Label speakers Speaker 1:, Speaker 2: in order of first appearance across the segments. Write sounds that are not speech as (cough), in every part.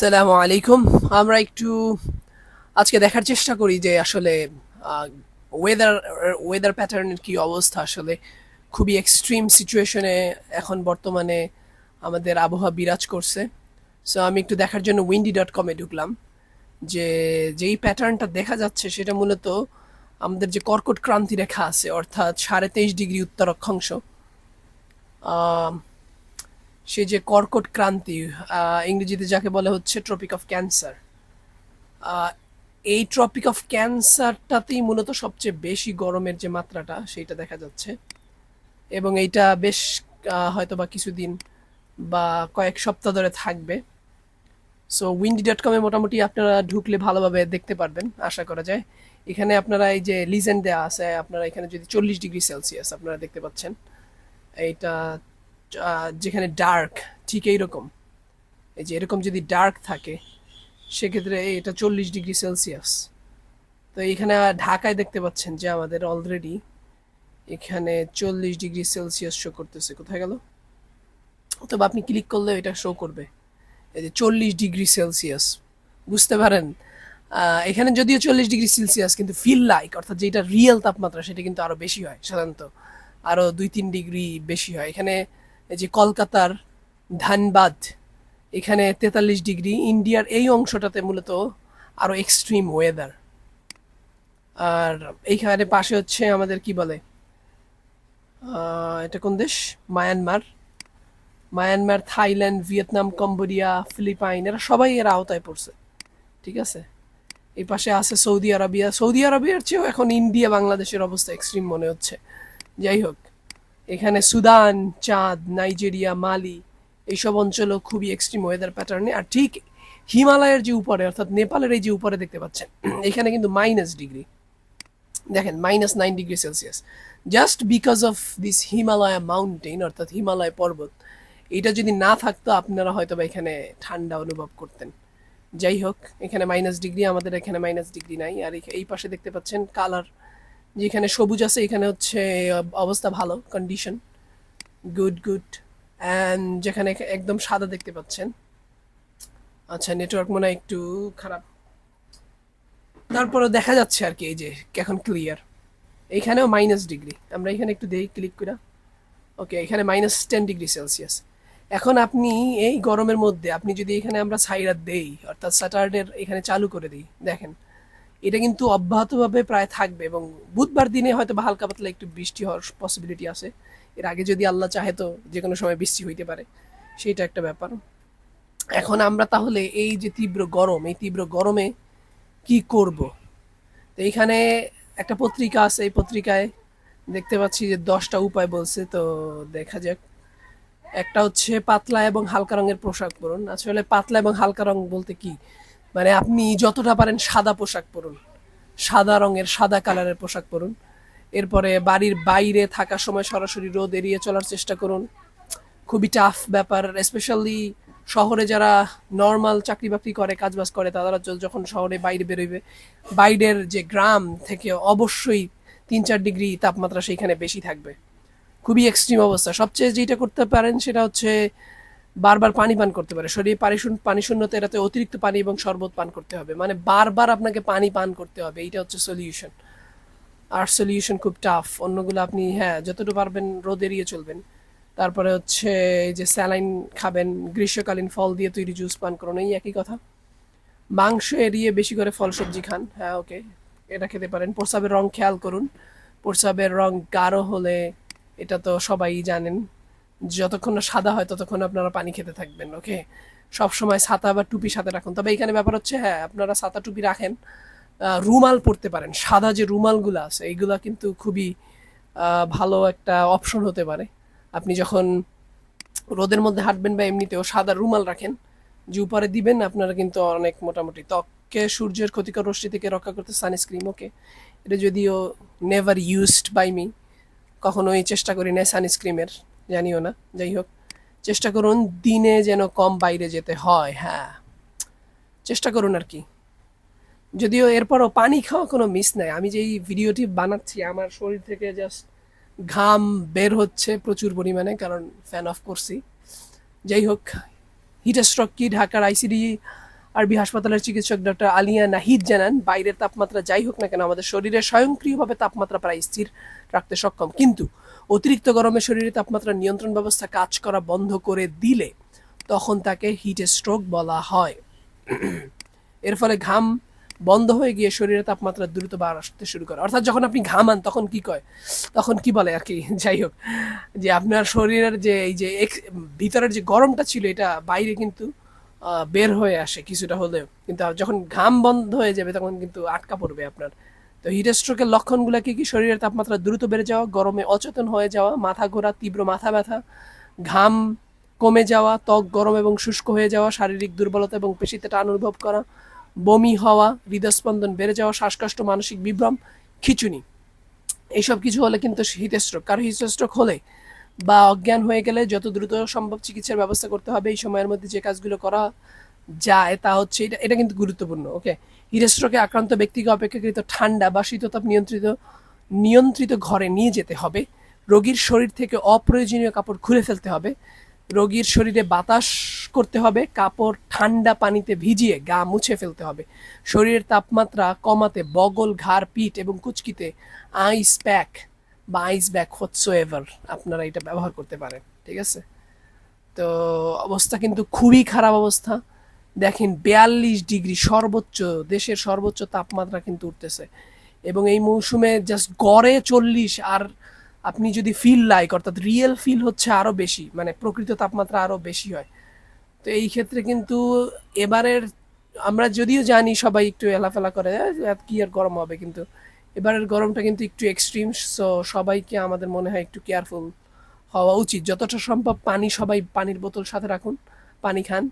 Speaker 1: সালামু আলাইকুম। আমরা একটু আজকে দেখার চেষ্টা করি যে আসলে ওয়েদার ওয়েদার প্যাটার্নের কি অবস্থা আসলে। খুবই এক্সট্রিম সিচুয়েশনে এখন বর্তমানে আমাদের আবহাওয়া বিরাজ করছে। সো আমি একটু দেখার জন্য উইন্ডি ডট কমে ঢুকলাম। যে, যেই প্যাটার্নটা দেখা যাচ্ছে সেটা মূলত আমাদের যে কর্কট ক্রান্তি রেখা আছে, অর্থাৎ সাড়ে তেইশ ডিগ্রি উত্তর অক্ষাংশ আহ, সে যে কর্কট ক্রান্তি ইংরেজিতে যাকে বলে হচ্ছে ট্রপিক অফ ক্যান্সার এই ট্রপিক অফ ক্যান্সারটাতেই মূলত সবচেয়ে বেশি গরমের যে মাত্রাটা সেইটা দেখা যাচ্ছে। এবং এইটা বেশ হয়তো বা কিছুদিন বা কয়েক সপ্তাহ ধরে থাকবে। সো উইন্ডি ডট কমে মোটামুটি আপনারা ঢুকলে ভালোভাবে দেখতে পারবেন আশা করা যায়। এখানে আপনারা এই যে লিজেন্ড দেওয়া আছে আপনারা এখানে যদি চল্লিশ ডিগ্রি সেলসিয়াস আপনারা দেখতে পাচ্ছেন এইটা যেখানে ডার্ক ঠিক এইরকম। এই যে এরকম যদি ডার্ক থাকে, সেক্ষেত্রে এটা চল্লিশ ডিগ্রি সেলসিয়াস তো এখানে ঢাকায় দেখতে পাচ্ছেন যে আমাদের অলরেডি এখানে চল্লিশ ডিগ্রি সেলসিয়াস শো করতেছে। কোথায় গেল? তবে আপনি ক্লিক করলে এটা শো করবে। এই যে চল্লিশ ডিগ্রি সেলসিয়াস বুঝতে পারেন? এখানে যদিও চল্লিশ ডিগ্রি সেলসিয়াস কিন্তু ফিল লাইক অর্থাৎ যেটা রিয়েল তাপমাত্রা, সেটা কিন্তু আরও বেশি হয় সাধারণত। আরও দুই তিন ডিগ্রি বেশি হয়। এখানে এই যে কলকাতার ধানবাদ, এখানে তেতাল্লিশ ডিগ্রি, ইন্ডিয়ার এই অংশটাতে মূলত আরও এক্সট্রিম ওয়েদার আর এইখানে পাশে হচ্ছে আমাদের কি বলে? এটা কোন দেশ? Myanmar. Myanmar, Thailand, Vietnam, Cambodia, Philippines, এরা সবাই এর আওতায় পড়ছে। ঠিক আছে? এই পাশে আছে সৌদি আরবিয়া। সৌদি আরবিয়ার চেয়েও এখন ইন্ডিয়া, বাংলাদেশের অবস্থা এক্সট্রিম মনে হচ্ছে। যাই হোক এখানে সুদান, চাঁদ, নাইজেরিয়া, মালি, এইসব অঞ্চলও খুবই এক্সট্রিম ওয়েদার প্যাটার্নে আর ঠিক হিমালয়ের যে উপরে, অর্থাৎ নেপালের এই যে উপরে দেখতে পাচ্ছেন, (clears throat) এখানে কিন্তু মাইনাস ডিগ্রি দেখেন minus nine degree Celsius just because of this Himalaya mountain অর্থাৎ হিমালয় পর্বত, এটা যদি না থাকতো, আপনারা হয়তো বা এখানে ঠান্ডা অনুভব করতেন। যাই হোক, এখানে মাইনাস ডিগ্রি আমাদের এখানে মাইনাস ডিগ্রি নাই। আর এই- পাশে দেখতে পাচ্ছেন কালার যেখানে সবুজ আছে, এখানে হচ্ছে অবস্থা ভালো কন্ডিশন গুড গুড অ্যান্ড যেখানে একদম সাদা দেখতে পাচ্ছেন। আচ্ছা নেটওয়ার্ক মনে হয় একটু খারাপ। তারপরে দেখা যাচ্ছে আর কি, এই যে, এখন ক্লিয়ার এইখানেও মাইনাস ডিগ্রি আমরা এখানে একটু দেখি ক্লিক করে ওকে এখানে মাইনাস টেন ডিগ্রি সেলসিয়াস এখন আপনি এই গরমের মধ্যে, আপনি যদি এখানে আমরা সাইরাত দেই, অর্থাৎ স্যাটারডের এখানে চালু করে দিই, দেখেন। এটা কিন্তু অব্যাহতভাবে প্রায় থাকবে এবং বুধবার দিনে হয়তো বা হালকা পাতলা একটু বৃষ্টি হওয়ার পসিবিলিটি আছে। এর আগে যদি আল্লাহ চাহে তো যে কোনো সময় বৃষ্টি হইতে পারে। সেটা একটা ব্যাপার। এখন আমরা তাহলে এই যে তীব্র গরম, এই তীব্র গরমে কি করব? তো এইখানে একটা পত্রিকা আছে, এই পত্রিকায় দেখতে পাচ্ছি যে দশটা উপায় বলছে, তো দেখা যাক। একটা হচ্ছে পাতলা এবং হালকা রঙের পোশাক পরুন। আসলে পাতলা এবং হালকা রং বলতে কি? মানে আপনি যতটা পারেন সাদা পোশাক পরুন। সাদা রঙের, সাদা কালারের পোশাক পরুন। এরপরে বাড়ির বাইরে থাকার সময় সরাসরি রোদ এড়িয়ে চলার চেষ্টা করুন। খুবই টাফ ব্যাপার স্পেশালি শহরে যারা নর্মাল চাকরি বাকরি করে, কাজবাজ করে, তারা যখন শহরে বাইরে বেরোবে বাইরের যে গ্রাম থেকে অবশ্যই তিন চার ডিগ্রি তাপমাত্রা সেইখানে বেশি থাকবে। খুবই এক্সট্রিম অবস্থা। সবচেয়ে যেটা করতে পারেন সেটা হচ্ছে বারবার পানি পান করতে পারে। শরীরে পানি পানি শূন্যতা এটাতে অতিরিক্ত পানি এবং শরবত পান করতে হবে। মানে বারবার আপনাকে পানি পান করতে হবে। এইটা হচ্ছে সলিউশন আর সলিউশন খুব টাফ অন্যগুলো আপনি হ্যাঁ যতটুকু পারবেন রোদ এড়িয়ে চলবেন। তারপরে হচ্ছে এই যে স্যালাইন খাবেন, গ্রীষ্মকালীন ফল দিয়ে তৈরি জুস পান করুন, এই একই কথা। মাংস এড়িয়ে বেশি করে ফল সবজি খান। হ্যাঁ ওকে এটা খেতে পারেন। প্রস্রাবের রং খেয়াল করুন। প্রস্রাবের রং গাঢ় হলে এটা তো সবাই জানেন। যতক্ষণ না সাদা হয়, ততক্ষণ আপনারা পানি খেতে থাকবেন ওকে সব সময় ছাতা বা টুপি সাথে রাখুন। তবে এখানে ব্যাপার হচ্ছে হ্যাঁ আপনারা ছাতা, টুপি রাখেন রুমাল পরতে পারেন। সাদা যে রুমালগুলো আছে এইগুলা কিন্তু খুবই ভালো একটা অপশন হতে পারে। আপনি যখন রোদের মধ্যে হাঁটবেন বা এমনিতেও সাদা রুমাল রাখেন, যে উপরে দিবেন, আপনারা কিন্তু অনেক মোটামুটি ত্বককে, সূর্যের ক্ষতিকর রশ্মি থেকে রক্ষা করতে সানস্ক্রিন ওকে এটা যদিও নেভার ইউজড বাই মি কখনোই চেষ্টা করি না সানস্ক্রিমের জানিও না, যাই হোক। চেষ্টা করুন দিনে যেন কম বাইরে যেতে হয় হ্যাঁ। চেষ্টা করুন আর কি। যদিও এরপরও পানি খাওয়া কোনো মিস নাই। আমি যেই ভিডিওটি বানাচ্ছি, আমার শরীর থেকে জাস্ট ঘাম বের হচ্ছে প্রচুর পরিমাণে, কারণ ফ্যান অফ করছি। যাই হোক হিটার স্ট্রোক কি ঢাকার আইসিডি আরবি হাসপাতালের চিকিৎসক ডক্টর আলিয়া নাহিদ জানান, বাইরের তাপমাত্রা যাই হোক না কেন, আমাদের শরীরে স্বয়ংক্রিয়ভাবে তাপমাত্রা প্রায় স্থির রাখতে সক্ষম। কিন্তু অতিরিক্ত গরমে শরীরে তাপমাত্রা নিয়ন্ত্রণ ব্যবস্থা কাজ করা বন্ধ করে দিলে তখন তাকে হিট স্ট্রোক বলা হয়। এর ফলে ঘাম বন্ধ হয়ে গিয়ে শরীরের তাপমাত্রা দ্রুত বাড়তে শুরু করে। অর্থাৎ যখন আপনি ঘামান তখন কি কয়? তখন কি বলে আর কি? যাই হোক, যে আপনার শরীরের যে এই যে ভিতরের যে গরমটা ছিল, এটা বাইরে কিন্তু বের হয়ে আসে কিছুটা হলেও। কিন্তু যখন ঘাম বন্ধ হয়ে যাবে, তখন কিন্তু আটকা পড়বে আপনার। তো হিট স্ট্রোকের লক্ষণগুলো কি কি? শরীরের তাপমাত্রা দ্রুত বেড়ে যাওয়া, গরমে অচেতন হয়ে যাওয়া, মাথা ঘোরা, তীব্র মাথা ব্যথা, ঘাম কমে যাওয়া, ত্বক গরম এবং শুষ্ক হয়ে যাওয়া, শারীরিক দুর্বলতা এবং পেশিতে টান অনুভব করা, বমি হওয়া, হৃদস্পন্দন বেড়ে যাওয়া, শ্বাসকষ্ট, মানসিক বিভ্রম, খিচুনি। এইসব কিছু হলে কিন্তু হিট স্ট্রোক কারও হিট স্ট্রোক হলে বা অজ্ঞান হয়ে গেলে যত দ্রুত সম্ভব চিকিৎসার ব্যবস্থা করতে হবে। এই সময়ের মধ্যে যে কাজগুলো করা যায়, তা হচ্ছে এটা এটা কিন্তু গুরুত্বপূর্ণ ওকে হিট স্ট্রোকে আক্রান্ত ব্যক্তিকে অপেক্ষাকৃত ঠান্ডা বা শীততাপ নিয়ন্ত্রিত নিয়ন্ত্রিত ঘরে নিয়ে যেতে হবে। রোগীর শরীর থেকে অপ্রয়োজনীয় কাপড় খুলে ফেলতে হবে। রোগীর শরীরে বাতাস করতে হবে, কাপড় ঠান্ডা পানিতে ভিজিয়ে গা মুছে ফেলতে হবে। শরীরের তাপমাত্রা কমাতে বগল, ঘাড়, পিঠ এবং কুচকিতে আইস প্যাক বা আইস ব্যাগ হোয়াটসো এভার আপনারা এটা ব্যবহার করতে পারেন, ঠিক আছে? তো অবস্থা কিন্তু খুবই খারাপ অবস্থা। দেখেন বিয়াল্লিশ ডিগ্রি সর্বোচ্চ দেশের সর্বোচ্চ তাপমাত্রা কিন্তু উঠতেছে। এবং এই মৌসুমে জাস্ট গড়ে চল্লিশ আর আপনি যদি ফিল লাইক অর্থাৎ রিয়েল ফিল হচ্ছে আরও বেশি মানে প্রকৃত তাপমাত্রা আরও বেশি হয়। তো এই ক্ষেত্রে কিন্তু এবারের আমরা যদিও জানি সবাই একটু এলাফেলা করে "আহ, কি আর গরম হবে? কিন্তু এবারের গরমটা কিন্তু একটু এক্সট্রিম সো সবাইকে আমাদের মনে হয় একটু কেয়ারফুল হওয়া উচিত। যতটা সম্ভব পানি সবাই পানির বোতল সাথে রাখুন পানি খান।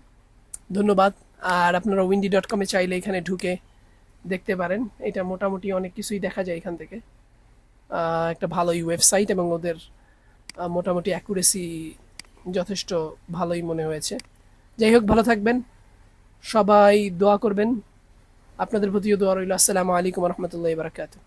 Speaker 1: ধন্যবাদ। আর আপনারা উইন্ডি ডট কমে চাইলে এখানে ঢুকে দেখতে পারেন। এটা মোটামুটি অনেক কিছুই দেখা যায় এখান থেকে। একটা ভালোই ওয়েবসাইট এবং ওদের মোটামুটি অ্যাকুরেসি যথেষ্ট ভালোই মনে হয়েছে। যাই হোক, ভালো থাকবেন। সবাই দোয়া করবেন। আপনাদের প্রতিও দোয়া রইল। আসসালামু আলাইকুম রহমতুল্লাহ বারাকাতু